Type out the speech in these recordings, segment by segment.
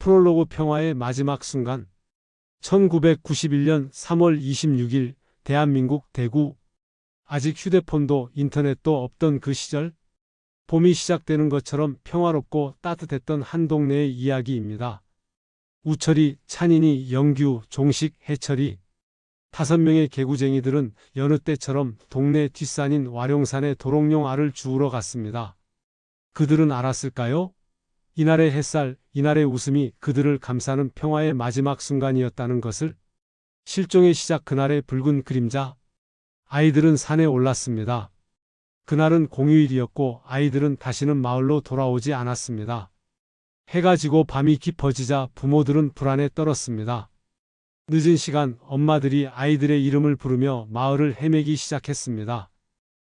프롤로그 평화의 마지막 순간 1991년 3월 26일 대한민국 대구 아직 휴대폰도 인터넷도 없던 그 시절 봄이 시작되는 것처럼 평화롭고 따뜻했던 한 동네의 이야기입니다. 우철이, 찬인이, 영규, 종식, 해철이 다섯 명의 개구쟁이들은 여느 때처럼 동네 뒷산인 와룡산에 도롱뇽 알을 주우러 갔습니다. 그들은 알았을까요? 이날의 햇살, 이날의 웃음이 그들을 감싸는 평화의 마지막 순간이었다는 것을 실종의 시작 그날의 붉은 그림자. 아이들은 산에 올랐습니다. 그날은 공휴일이었고 아이들은 다시는 마을로 돌아오지 않았습니다. 해가 지고 밤이 깊어지자 부모들은 불안에 떨었습니다. 늦은 시간 엄마들이 아이들의 이름을 부르며 마을을 헤매기 시작했습니다.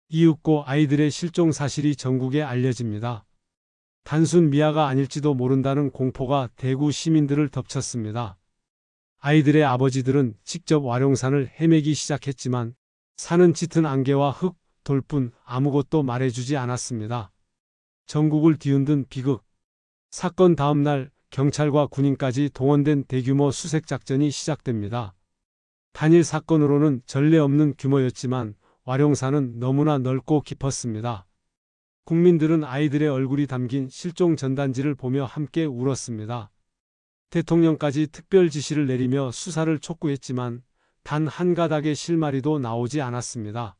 이윽고 아이들의 실종 사실이 전국에 알려집니다. 단순 미아가 아닐지도 모른다는 공포가 대구 시민들을 덮쳤습니다. 아이들의 아버지들은 직접 와룡산을 헤매기 시작했지만 산은 짙은 안개와 흙, 돌뿐 아무것도 말해주지 않았습니다. 전국을 뒤흔든 비극. 사건 다음 날 경찰과 군인까지 동원된 대규모 수색 작전이 시작됩니다. 단일 사건으로는 전례 없는 규모였지만 와룡산은 너무나 넓고 깊었습니다. 국민들은 아이들의 얼굴이 담긴 실종 전단지를 보며 함께 울었습니다. 대통령까지 특별 지시를 내리며 수사를 촉구했지만 단 한 가닥의 실마리도 나오지 않았습니다.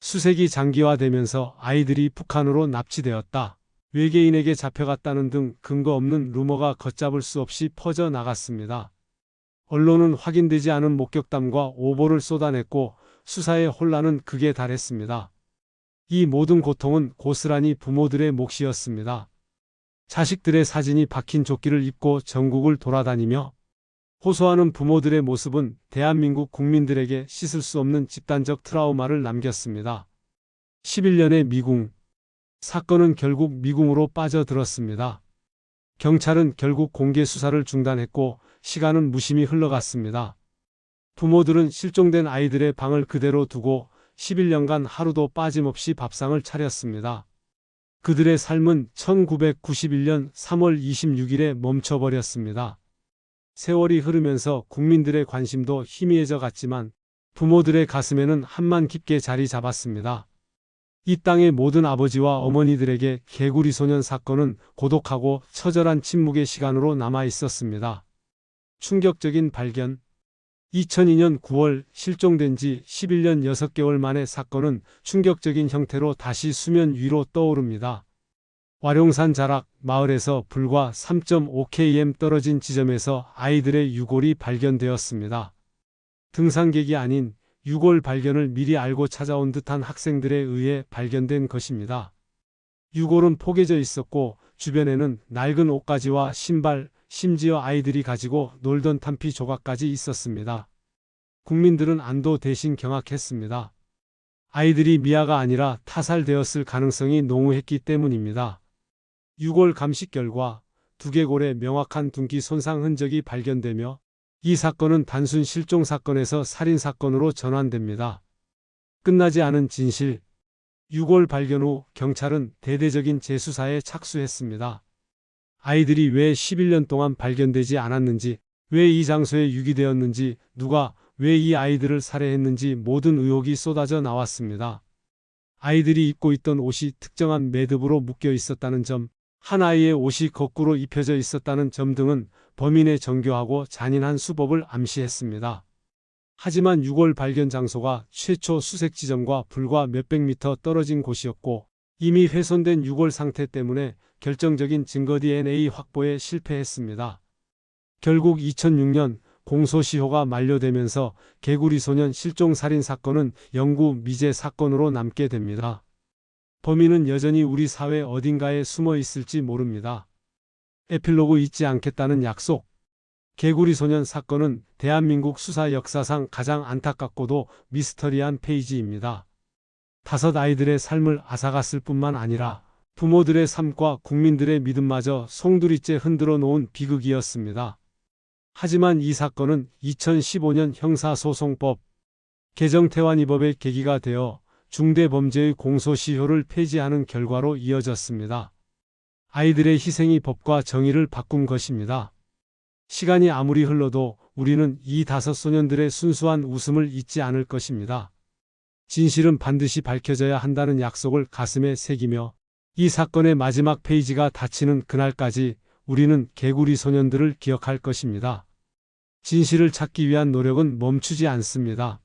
수색이 장기화되면서 아이들이 북한으로 납치되었다. 외계인에게 잡혀갔다는 등 근거 없는 루머가 걷잡을 수 없이 퍼져 나갔습니다. 언론은 확인되지 않은 목격담과 오보를 쏟아냈고 수사의 혼란은 극에 달했습니다. 이 모든 고통은 고스란히 부모들의 몫이었습니다. 자식들의 사진이 박힌 조끼를 입고 전국을 돌아다니며 호소하는 부모들의 모습은 대한민국 국민들에게 씻을 수 없는 집단적 트라우마를 남겼습니다. 11년의 미궁. 사건은 결국 미궁으로 빠져들었습니다. 경찰은 결국 공개 수사를 중단했고 시간은 무심히 흘러갔습니다. 부모들은 실종된 아이들의 방을 그대로 두고 11년간 하루도 빠짐없이 밥상을 차렸습니다. 그들의 삶은 1991년 3월 26일에 멈춰버렸습니다. 세월이 흐르면서 국민들의 관심도 희미해져 갔지만 부모들의 가슴에는 한만 깊게 자리 잡았습니다. 이 땅의 모든 아버지와 어머니들에게 개구리 소년 사건은 고독하고 처절한 침묵의 시간으로 남아 있었습니다. 충격적인 발견. 2002년 9월 실종된 지 11년 6개월 만에 사건은 충격적인 형태로 다시 수면 위로 떠오릅니다. 와룡산 자락 마을에서 불과 3.5km 떨어진 지점에서 아이들의 유골이 발견되었습니다. 등산객이 아닌 유골 발견을 미리 알고 찾아온 듯한 학생들에 의해 발견된 것입니다. 유골은 포개져 있었고 주변에는 낡은 옷가지와 신발, 심지어 아이들이 가지고 놀던 탄피 조각까지 있었습니다. 국민들은 안도 대신 경악했습니다. 아이들이 미아가 아니라 타살되었을 가능성이 농후했기 때문입니다. 유골 감식 결과 두개골에 명확한 둔기 손상 흔적이 발견되며 이 사건은 단순 실종 사건에서 살인 사건으로 전환됩니다. 끝나지 않은 진실. 유골 발견 후 경찰은 대대적인 재수사에 착수했습니다. 아이들이 왜 11년 동안 발견되지 않았는지, 왜 이 장소에 유기되었는지, 누가 왜 이 아이들을 살해했는지 모든 의혹이 쏟아져 나왔습니다. 아이들이 입고 있던 옷이 특정한 매듭으로 묶여 있었다는 점, 한 아이의 옷이 거꾸로 입혀져 있었다는 점 등은 범인의 정교하고 잔인한 수법을 암시했습니다. 하지만 6월 발견 장소가 최초 수색 지점과 불과 몇백 미터 떨어진 곳이었고 이미 훼손된 6월 상태 때문에 결정적인 증거 DNA 확보에 실패했습니다. 결국 2006년 공소시효가 만료되면서 개구리 소년 실종 살인 사건은 영구 미제 사건으로 남게 됩니다. 범인은 여전히 우리 사회 어딘가에 숨어 있을지 모릅니다. 에필로그 잊지 않겠다는 약속. 개구리 소년 사건은 대한민국 수사 역사상 가장 안타깝고도 미스터리한 페이지입니다. 다섯 아이들의 삶을 앗아갔을 뿐만 아니라 부모들의 삶과 국민들의 믿음마저 송두리째 흔들어 놓은 비극이었습니다. 하지만 이 사건은 2015년 형사소송법 개정 태완이법의 계기가 되어 중대범죄의 공소시효를 폐지하는 결과로 이어졌습니다. 아이들의 희생이 법과 정의를 바꾼 것입니다. 시간이 아무리 흘러도 우리는 이 다섯 소년들의 순수한 웃음을 잊지 않을 것입니다. 진실은 반드시 밝혀져야 한다는 약속을 가슴에 새기며 이 사건의 마지막 페이지가 닫히는 그날까지 우리는 개구리 소년들을 기억할 것입니다. 진실을 찾기 위한 노력은 멈추지 않습니다.